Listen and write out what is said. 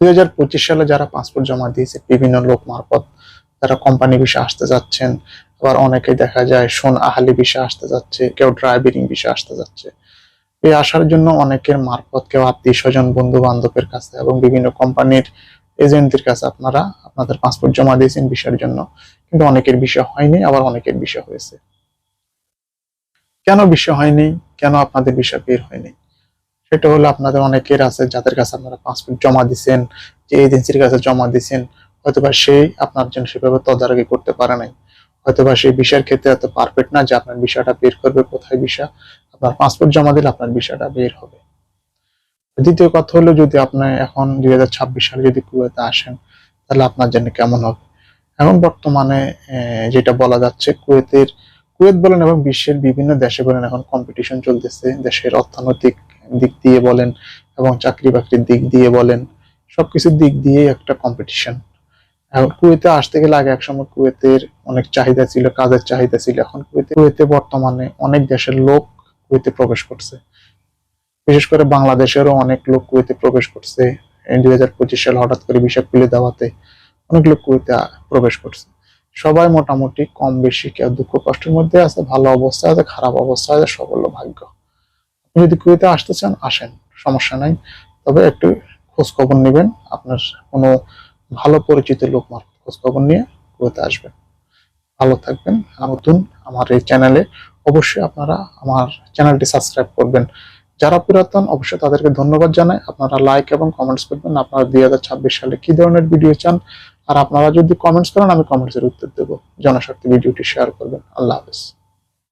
দুই সালে যারা পাসপোর্ট জমা দিয়েছে, বিভিন্ন লোক মারফত যারা কোম্পানি বিষয়ে আসতে যাচ্ছেন। আবার অনেকে দেখা যায়, সোন আহালি বিষয়ে আসতে যাচ্ছে, কেউ ড্রাইভিং বিষয়ে আসতে যাচ্ছে। এই আসার জন্য অনেকের মারফত, কেউ আত্মীয় স্বজন বন্ধু বান্ধবের কাছে এবং বিভিন্ন কোম্পানির এজেন্টদের কাছে আপনারা আপনাদের পাসপোর্ট জমা দিয়েছেন বিষয়ের জন্য। কিন্তু অনেকের বিষয় হয়নি, আবার অনেকের বিষয় হয়েছে। কেন বিষয় হয়নি? কেন আপনাদের বিষয় বের হয়নি? সেটা হলো আপনাদের অনেকের আছে যাদের কাছে আপনারা পাসপোর্ট জমা দিচ্ছেন যে এজেন্সির কাছে জমা দিচ্ছেন হয়তোবা সেই আপনার জন্য সেভাবে তদারকি করতে পারে নাই। হয়তোবা সেই বিষয়ের ক্ষেত্রে এত পারফেক্ট না যে আপনার বিষয়টা বের করবে কোথায় বিষয় আপনার পাসপোর্ট জমা দিলে আপনার বিষয়টা বের হবে। দ্বিতীয় কথা হলো যদি আপনি এখন দুই হাজার ছাব্বিশ সালে যদি কুয়েতে আসেন, তাহলে আপনার জন্য কেমন হবে? এখন বর্তমানে যেটা বলা যাচ্ছে কুয়েতের, কুয়েত বলেন এবং বিশ্বের বিভিন্ন দেশে বলেন এখন কম্পিটিশন চলতেছে, দেশের অর্থনৈতিক দিক দিয়ে বলেন এবং চাকরি বাকরির দিক দিয়ে বলেন, সবকিছুর দিক দিয়ে একটা কম্পিটিশন এখন কুয়েতে আসতে গেলে আগে একসময় কুয়েতের অনেক চাহিদা ছিল, কাজের চাহিদা ছিল। এখন কুয়েতে কুয়েতে বর্তমানে অনেক দেশের লোক কুয়েতে প্রবেশ করছে। বিশেষ করে বাংলাদেশেরও অনেক লোক কুয়েতে প্রবেশ করছে। দুই হাজার পঁচিশ সালে হঠাৎ করে বিষয় খুলে দেওয়াতে অনেক লোক কুয়েতে প্রবেশ করছে। সবাই মোটামুটি কম বেশি, কেউ দুঃখ কষ্টের মধ্যে আছে, ভালো অবস্থা আছে, খারাপ অবস্থা আছে সব হলো ভাগ্য। যদি কুয়েতে আসতে চান, আসেন, সমস্যা নাই। তবে একটু খোঁজ খবর নেবেন। আপনার কোনো ভালো পরিচিত লোক মারফত খোঁজ খবর নিয়ে কুয়েতে আসবেন। ভালো থাকবেন। নতুন আমার এই চ্যানেলে অবশ্যই আপনারা আমার চ্যানেলটি সাবস্ক্রাইব করবেন। যারা পুরাতন, অবশ্যই তাদেরকে ধন্যবাদ জানাই। আপনারা লাইক এবং কমেন্টস করবেন। আপনারা দুই হাজার ছাব্বিশ সালে কি ধরনের ভিডিও চান? আর আপনারা যদি কমেন্টস করেন, আমি কমেন্টসের উত্তর দেবো। জনশক্তি ভিডিওটি শেয়ার করবেন। আল্লাহ হাফেজ।